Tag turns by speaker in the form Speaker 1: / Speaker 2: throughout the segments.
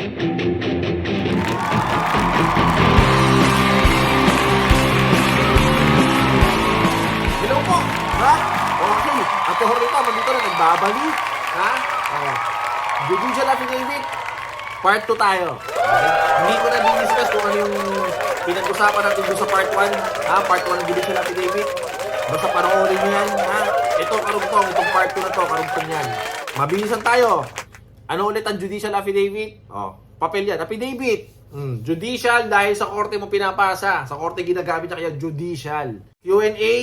Speaker 1: Hello po! Ha? Okay. At yung rito, nandito na nagbabalik. Ha? Oh. Judicial affidavit. Part 2 tayo. Okay? Hindi ko na di-discuss kung ano yung pinag-usapan natin doon sa part 1. Ha? Part 1 ng judicial affidavit. Basta panoorin nyo yan. Ha? Ito karugtong. Itong part 2 na to. Karugtong yan. Mabilisan tayo. Ano ulit ang judicial affidavit? Oh, papel yan. Affidavit. Mm, judicial dahil sa korte mo pinapasa. Sa korte ginagamit niya kaya judicial. Q&A.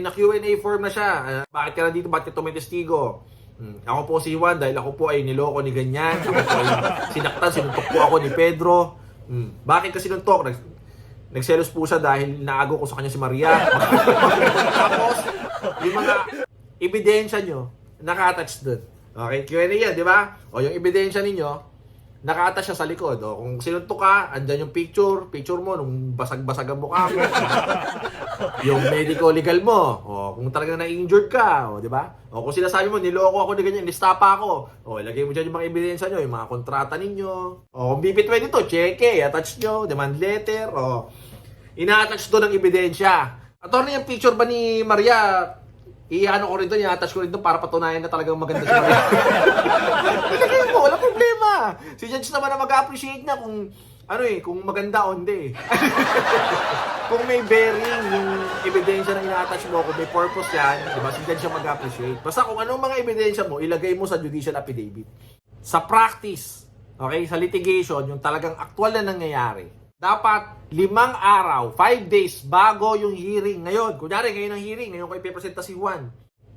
Speaker 1: Na Q&A form na siya. Ah, bakit ka na dito? Bakit ka tumitistigo? Mm, ako po si Juan dahil ako po ay niloko ni ganyan. Ako po ay sinaktan, sinuntok po ako ni Pedro. Mm, bakit ka sinuntok? Nag, nagselos po siya dahil naago ko sa kanya si Maria. Tapos, yung mga ebidensya nyo, naka-attach doon. Okay, Q&A yan, di ba? O yung ebidensya ninyo, naka-attach siya sa likod. O kung sinuntok ka, andyan yung picture, picture mo nung basag-basag ang mukha mo. yung medical legal mo. O kung talagang na-injured ka, o di ba? O kung sinasabi mo, niloko ako ni ganyan, nistapa ako. O ilagay mo dyan yung mga ebidensya nyo, yung mga kontrata ninyo. O kung bibitway nito, cheque, attach nyo, demand letter, o ina-attach doon ang ebidensya. Attorney, yung picture ba ni Maria, i-ano ko rin doon, i-attach ko rin doon para patunayan na talagang maganda si Maria. Ilagay mo, wala problema. Si Judge naman na mag-appreciate niya kung ano eh, kung maganda o hindi. kung may bearing yung ebidensya na ina-attach mo, kung may purpose yan, di ba, si Judge siya mag-appreciate. Basta kung anong mga ebidensya mo, ilagay mo sa judicial affidavit. Sa practice, okay, sa litigation, yung talagang aktual na nangyayari, dapat limang araw, five days bago yung hearing ngayon. Kunyari, ngayon ang hearing, ngayon ko ipipresenta si Juan.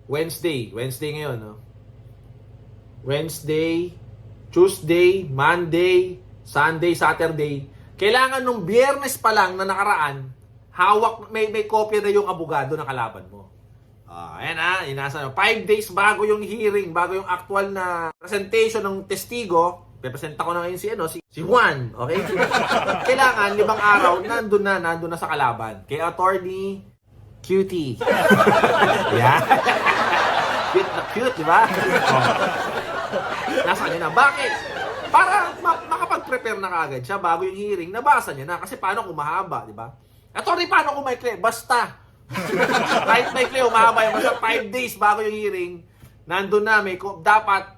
Speaker 1: Wednesday, Wednesday ngayon, no? Wednesday, Tuesday, Monday, Sunday, Saturday. Kailangan nung biyernes pa lang na nakaraan, hawak, may, may kopya na yung abogado na kalaban mo. Ah, ayan ah, inasa Five days bago yung hearing, bago yung actual na presentation ng testigo, pepresenta ko na ngayon si, ano, si, si Juan, okay? Kailangan, limang araw, nandun na, nandun na sa kalaban. Kay attorney, cutie. yeah. cute na cute, di ba? Oh. Nasa kanya na. Bakit? Para ma- makapag-prepare na kagad siya bago yung hearing, nabasa niya na. Kasi paano kung mahaba, di ba? Attorney, paano kung maikli? Basta. Kahit maikli, umahaba yung basta 5 days bago yung hearing, nandun na, may, dapat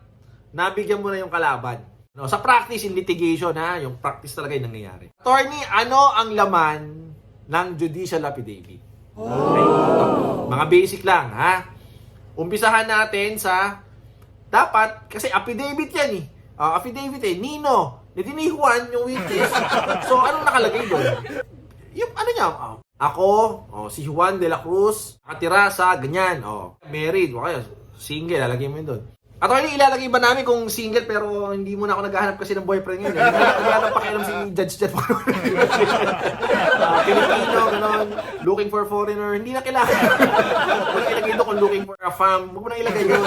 Speaker 1: nabigyan mo na yung kalaban. No, sa practice in litigation ha, yung practice talaga yung nangyayari. Attorney, ano ang laman ng judicial affidavit? Okay? Mga basic lang ha. Umpisahan natin sa dapat kasi affidavit yan eh. Ah, affidavit eh, Nino, ni Juan yung witness. so anong nakalagay doon? Yung ano niya, ah, ako, oh, si Juan de la Cruz, nakatira sa ganyan, oh, married, o kaya single, lalagay mo yun doon. At ano ilalagay ba namin kung single pero hindi mo na ako naghahanap kasi ng boyfriend ngayon. Hindi na wala nang pakialam si Judge Jet. Ah, Pilipino, ganon. Looking for foreigner. Hindi na kailangan. Huwag na ilagay doon kung looking for a fam. Huwag mo na ilagay yun.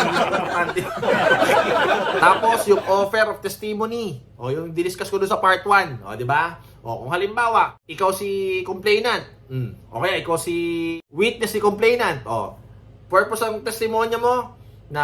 Speaker 1: Tapos, yung offer of testimony. O, yung diniscuss ko doon sa part 1. O, di ba? O, kung halimbawa, ikaw si complainant. Mm. O kaya, ikaw si witness si complainant. O, purpose ng testimonya mo, na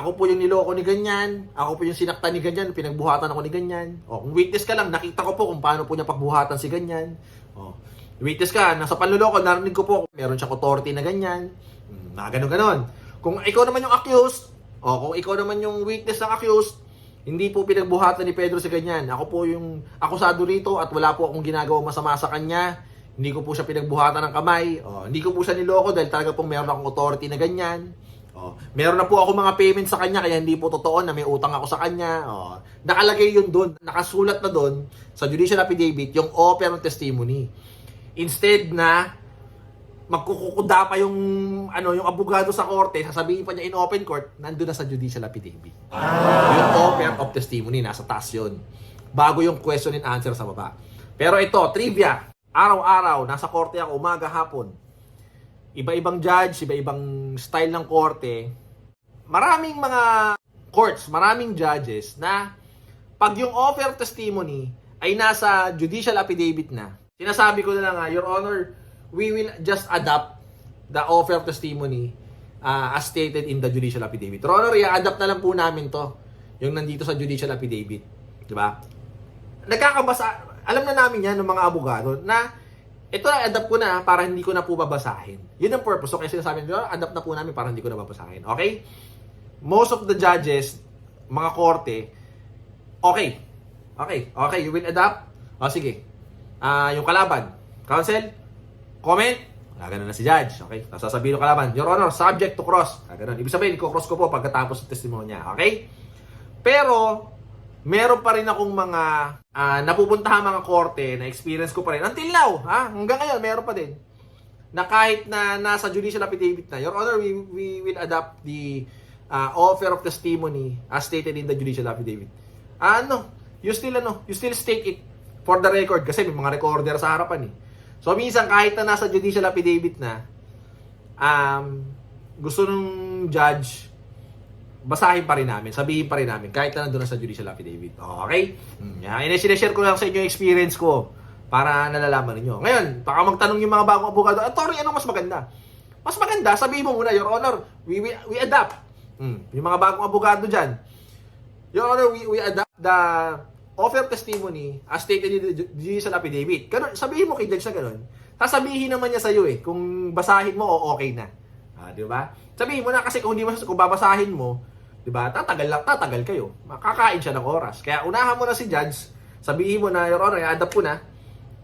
Speaker 1: ako po yung niloko ni ganyan, ako po yung sinaktan ni ganyan, pinagbuhatan ako ni ganyan. O, kung witness ka lang, nakita ko po kung paano po niya pagbuhatan si ganyan. O, witness ka, nasa panluloko, narinig ko po, meron siyang authority na ganyan. Hmm, na ganun ganon Kung ikaw naman yung accused, o kung ikaw naman yung witness ng accused, hindi po pinagbuhatan ni Pedro si ganyan. Ako po yung akusado rito at wala po akong ginagawa masama sa kanya. Hindi ko po siya pinagbuhatan ng kamay. O, hindi ko po siya niloko dahil talaga pong meron akong authority na ganyan. Oh, meron na po ako mga payment sa kanya kaya hindi po totoo na may utang ako sa kanya. Oh, nakalagay yun doon, nakasulat na doon sa judicial affidavit yung offer ng testimony. Instead na magkukukuda pa yung ano yung abogado sa korte, sasabihin pa niya in open court, nandun na sa judicial affidavit. Yung offer of testimony nasa taas yun. Bago yung question and answer sa baba. Pero ito, trivia. Araw-araw, nasa korte ako, umaga, hapon iba-ibang judge, iba-ibang style ng korte, maraming mga courts, maraming judges na pag yung offer of testimony ay nasa judicial affidavit na, sinasabi ko na lang nga, Your Honor, we will just adapt the offer of testimony uh, as stated in the judicial affidavit. Your Honor, i-adapt na lang po namin to, yung nandito sa judicial affidavit. Di ba? nagkakabasa, alam na namin yan ng mga abogado na ito na adapt ko na para hindi ko na po babasahin. Yun ang purpose. So, kaya sinasabi nyo, adapt na po namin para hindi ko na babasahin. Okay? Most of the judges, mga korte, okay. Okay. Okay, you will adapt? O, sige. Ah, yung kalaban. Counsel? Comment? Ah, ganun na si judge. Okay? Tapos sasabihin ng kalaban, Your Honor, subject to cross. Ah, ganun. Ibig sabihin, i-cross ko po pagkatapos ng testimonya. Okay? Pero, meron pa rin akong mga ah, napupuntahan mga korte na experience ko pa rin. Until now, ha? Hanggang ngayon, meron pa din. Na kahit na nasa judicial affidavit na, Your Honor, we, we will adopt the ah, offer of testimony as stated in the judicial affidavit. Ano? You still ano? You still state it for the record kasi may mga recorder sa harapan eh. So minsan kahit na nasa judicial affidavit na um, gusto nung judge basahin pa rin namin, sabihin pa rin namin kahit na nandun na sa judicial affidavit. Okay? Mm, yan. And sinishare ko lang sa inyo yung experience ko para nalalaman ninyo. Ngayon, baka magtanong yung mga bagong abogado, Attorney, ano mas maganda? Mas maganda, sabihin mo muna, Your Honor, we, we, we adapt. Mm, yung mga bagong abogado dyan, Your Honor, we, we adapt the offer of testimony as stated in the ju- judicial affidavit. Ganun, sabihin mo kay judge na ganun. Sasabihin naman niya sa iyo eh, kung basahin mo o okay na. Ah, di ba? Sabihin mo na kasi kung hindi mo kung babasahin mo, di ba? Tatagal lang, tatagal kayo. Makakain siya ng oras. Kaya unahan mo na si judge, sabihin mo na, Your Honor, i-adapt ko na.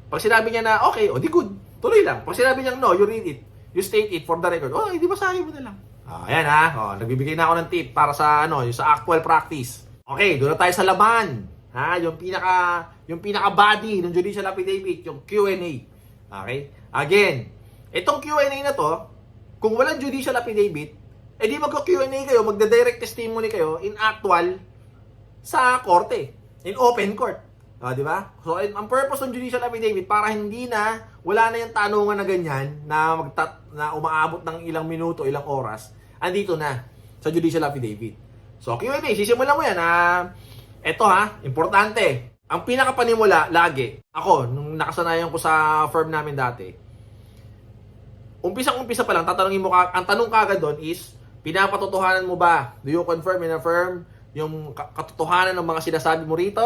Speaker 1: Pag sinabi niya na, okay, o di good, tuloy lang. Pag sinabi niya, no, you read it, you state it for the record, oh, hindi basahin mo na lang. Ah, ayan ha. Oh, nagbibigay na ako ng tip para sa ano, yung sa actual practice. Okay, doon na tayo sa laban. Ha, yung pinaka yung pinaka body ng judicial affidavit, yung Q&A. Okay? Again, itong Q&A na to, kung walang judicial affidavit, eh di magko-Q&A kayo, magda-direct testimony kayo in actual sa korte, in open court. Ah, di ba? So, ang purpose ng judicial affidavit para hindi na wala na yung tanungan na ganyan na magtat na umaabot ng ilang minuto, ilang oras, andito na sa judicial affidavit. So, Q&A, sisimulan mo yan na eto ha, importante. Ang pinakapanimula lagi, ako, nung nakasanayan ko sa firm namin dati, umpisa-umpisa pa lang, tatanungin mo ka, ang tanong kagad doon is, pinapatotohanan mo ba? Do you confirm in a firm yung ka- katotohanan ng mga sinasabi mo rito?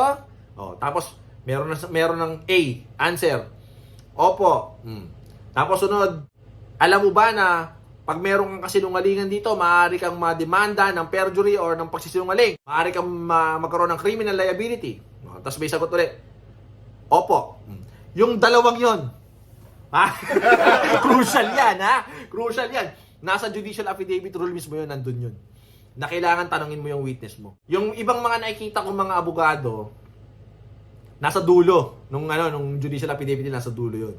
Speaker 1: Oh, tapos meron na meron ng A, answer. Opo. Hmm. Tapos sunod, alam mo ba na pag meron kang kasinungalingan dito, maaari kang mademanda ng perjury or ng pagsisinungaling. Maaari kang ma- magkaroon ng criminal liability. Oh, tapos may sagot ulit. Opo. Hmm. Yung dalawang yon, Ha? Crucial yan, ha? Crucial yan. Nasa judicial affidavit rule mismo yun, nandun yun. Na kailangan tanongin mo yung witness mo. Yung ibang mga nakikita kong mga abogado, nasa dulo. Nung, ano, nung judicial affidavit nila, nasa dulo yun.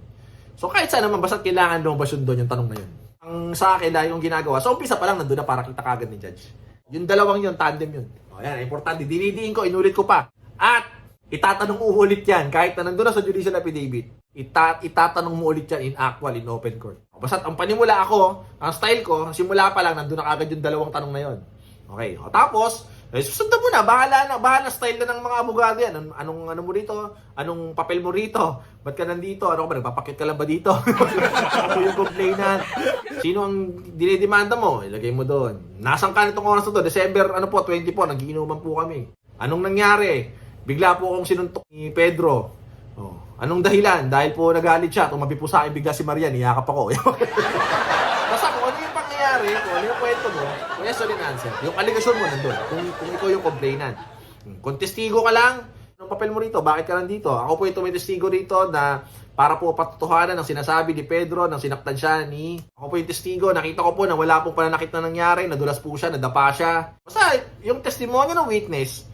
Speaker 1: So kahit saan naman, basta kailangan lumabas yun doon, yung tanong na yun. Ang sa akin, dahil yung ginagawa, so umpisa pa lang, nandun na para kita kagad ni judge. Yung dalawang yun, tandem yun. O yan, importante. Dinidiin ko, inulit ko pa. At, itatanong mo ulit yan, kahit na nandun na sa judicial affidavit, ita itatanong mo ulit yan in actual, in open court. Basta ang panimula ako, ang style ko, simula pa lang, nandun na kagad yung dalawang tanong na yon. Okay, o tapos, eh, susundan mo na, bahala na, bahala style na ng mga abogado yan. Anong, anong ano mo rito? Anong papel mo rito? Ba't ka nandito? Ano ba, nagpapakit ka lang ba dito? ano yung complainant? Sino ang dinidemanda mo? Ilagay mo doon. Nasaan ka nitong oras na to? December, ano po, 20 po, nagiinuman po kami. Anong nangyari? Bigla po akong sinuntok ni Pedro. Oh. Anong dahilan? Dahil po nagalit siya, tumabi po sa akin bigla si Maria, niyakap ako. Basta kung ano yung pangyayari, kung ano yung kwento mo, question and answer. Yung allegation mo nandun, kung, kung ikaw yung complainant. Hmm, Kung testigo ka lang, anong papel mo rito? Bakit ka nandito? Ako po may testigo rito na para po patutuhanan ng sinasabi ni Pedro nang sinaktan siya ni... Ako po yung testigo, nakita ko po na wala pong pananakit na nangyari, nadulas po siya, nadapa siya. Basta yung testimonyo ng witness,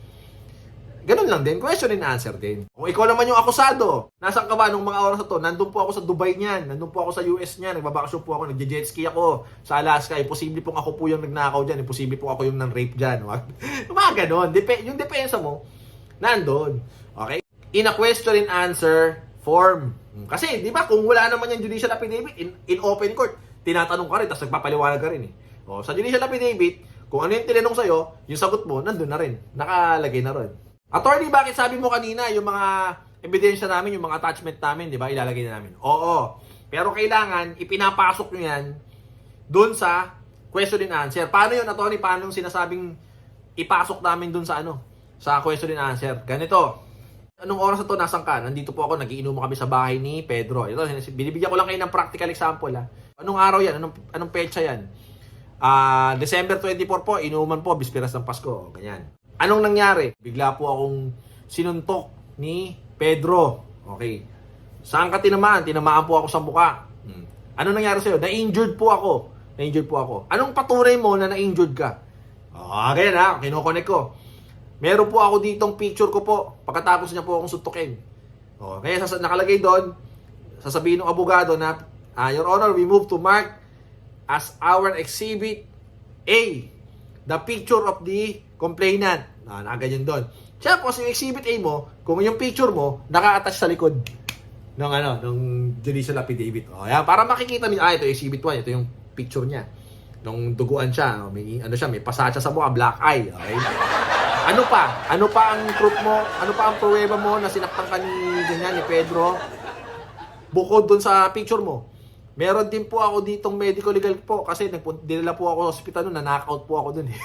Speaker 1: Ganun lang din, question and answer din. Kung ikaw naman yung akusado, nasaan ka ba nung mga oras na to? Nandun po ako sa Dubai niyan, nandun po ako sa US niyan, nagbabakasyon po ako, nagje-jet ski ako sa Alaska, imposible pong ako po yung nagnakaw diyan, imposible po ako yung nang-rape diyan. mga ganun, Dep- yung depensa mo, nandun. Okay? In a question and answer form. Kasi, di ba, kung wala naman yung judicial affidavit, in, in open court, tinatanong ka rin, tapos nagpapaliwanag ka rin eh. O, sa judicial affidavit, kung ano yung tinanong sa'yo, yung sagot mo, nandun na rin. Nakalagay na rin. Attorney, bakit sabi mo kanina yung mga ebidensya namin, yung mga attachment namin, di ba, ilalagay na namin? Oo. Pero kailangan, ipinapasok nyo yan doon sa question and answer. Paano yun, attorney? Paano yung sinasabing ipasok namin doon sa ano? Sa question and answer. Ganito. Anong oras na to? Nasaan ka? Nandito po ako, nagiinom kami sa bahay ni Pedro. Ito, binibigyan ko lang kayo ng practical example ha. Anong araw yan? Anong, anong petsa yan? Ah, December 24 po, inuman po, bisperas ng Pasko. Ganyan. Anong nangyari? Bigla po akong sinuntok ni Pedro. Okay. Saan ka tinamaan? Tinamaan po ako sa muka. Hmm. Ano nangyari sa'yo? Na-injured po ako. Na-injured po ako. Anong patunay mo na na-injured ka? Ganyan ha. Kinoconnect ko. Meron po ako ditong picture ko po. Pagkatapos niya po akong suntukin. O, kaya nakalagay doon, sasabihin ng abogado na, ah, Your Honor, we move to mark as our exhibit A, the picture of the complainant. Ah, nakaganyan doon. Siya po, yung exhibit A mo, kung yung picture mo, naka-attach sa likod ng ano, ng judicial affidavit. O, yan, para makikita niyo, ah, ito exhibit 1, ito yung picture niya. Nung duguan siya, no, may ano siya, may pasatsa sa mukha, black eye, okay? Ano pa? Ano pa ang proof mo? Ano pa ang pruweba mo na sinaktan ka ni ganyan ni Pedro? Bukod dun sa picture mo. Meron din po ako ditong medical legal po kasi dinala po ako sa hospital noon, na-knockout po ako dun eh.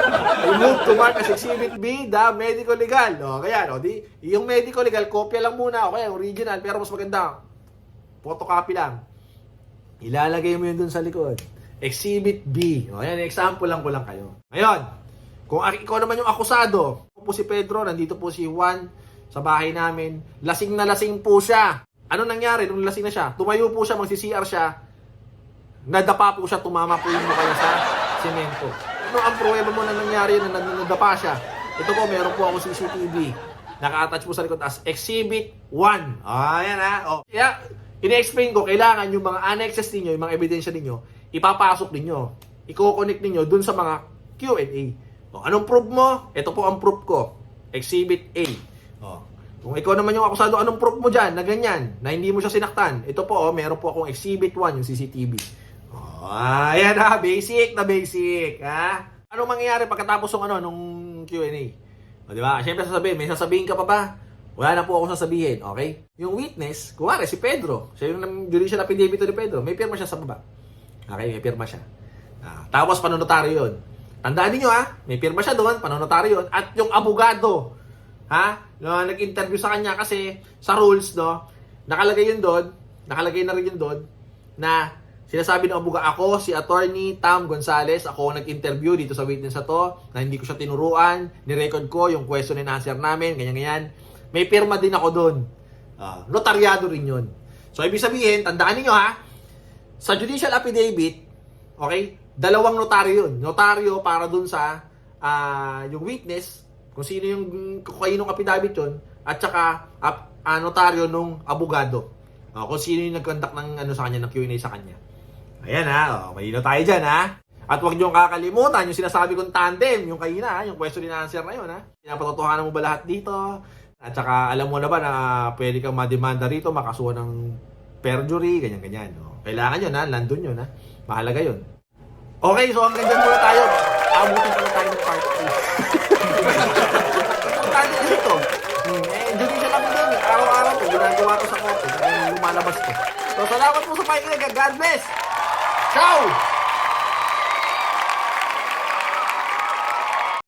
Speaker 1: I moved to mark as exhibit B, the medical legal. O, kaya, no, di, yung medical legal, kopya lang muna, okay, original, pero mas maganda, photocopy lang. Ilalagay mo yun dun sa likod. Exhibit B. O, yan, example lang ko lang kayo. Ngayon, kung ikaw naman yung akusado, po si Pedro, nandito po si Juan sa bahay namin, lasing na lasing po siya. Ano nangyari nung lasing na siya? Tumayo po siya, magsi-CR siya, nadapa po siya, tumama po yung mukha niya sa semento. Ano ang pruweba mo na nangyari na nad- nadapa siya? Ito po, meron po ako CCTV. Naka-attach po sa likod as Exhibit 1. Ah, yan ha. Oh. Kaya, ina-explain ko, kailangan yung mga annexes ninyo, yung mga ebidensya ninyo, ipapasok ninyo. Iko-connect ninyo dun sa mga Q&A. O, anong proof mo? Ito po ang proof ko. Exhibit A. O, kung ikaw naman yung akusado, anong proof mo dyan na ganyan, na hindi mo siya sinaktan? Ito po, oh, meron po akong Exhibit 1, yung CCTV. Oh, ayan ha, basic na basic, ha? Anong mangyayari pagkatapos ng ano, nung Q&A? O, di ba? Siyempre sasabihin, may sasabihin ka pa ba? Wala na po ako sasabihin, okay? Yung witness, kuwari si Pedro, siya yung judicial affidavit ni Pedro, may pirma siya sa baba. Okay, may pirma siya. Ah, tapos panonotaryo yun. Tandaan niyo ha, may pirma siya doon, panonotaryo yun. At yung abogado, ha, na nag-interview sa kanya kasi sa rules, no, nakalagay yun doon, nakalagay na rin yun doon, na sinasabi ng abogado, ako si attorney Tam Gonzales, ako ang nag-interview dito sa witness na to, na hindi ko siya tinuruan, nirecord ko yung question and answer namin, ganyan-ganyan. May pirma din ako doon. Ah, notaryado rin yun. So, ibig sabihin, tandaan niyo ha, sa judicial affidavit, okay, dalawang notaryo yun. Notaryo para dun sa ah, yung witness, kung sino yung kung kaninong affidavit yun, at saka ap- notaryo nung abogado. Ah, kung sino yung nag-conduct ng ano sa kanya, ng Q&A sa kanya. Ayan ha, oh, malino tayo dyan ha. At huwag niyong kakalimutan yung sinasabi kong tandem, yung kanina, yung question and answer na yun ha. Pinapatotohanan mo ba lahat dito? At saka alam mo na ba na pwede kang mademanda rito, makasuhan ng perjury, ganyan-ganyan. No? Kailangan yun ha, nandun yun ha. Mahalaga yun. Okay, so hanggang dyan muna tayo. Abutin pala tayo ng part 2. Importante na ito. Hmm, eh, judicial lang din. Araw-araw ko, ginagawa ko sa. Kaya lumalabas ko. So, salamat po sa pakikinig. God bless! Ciao!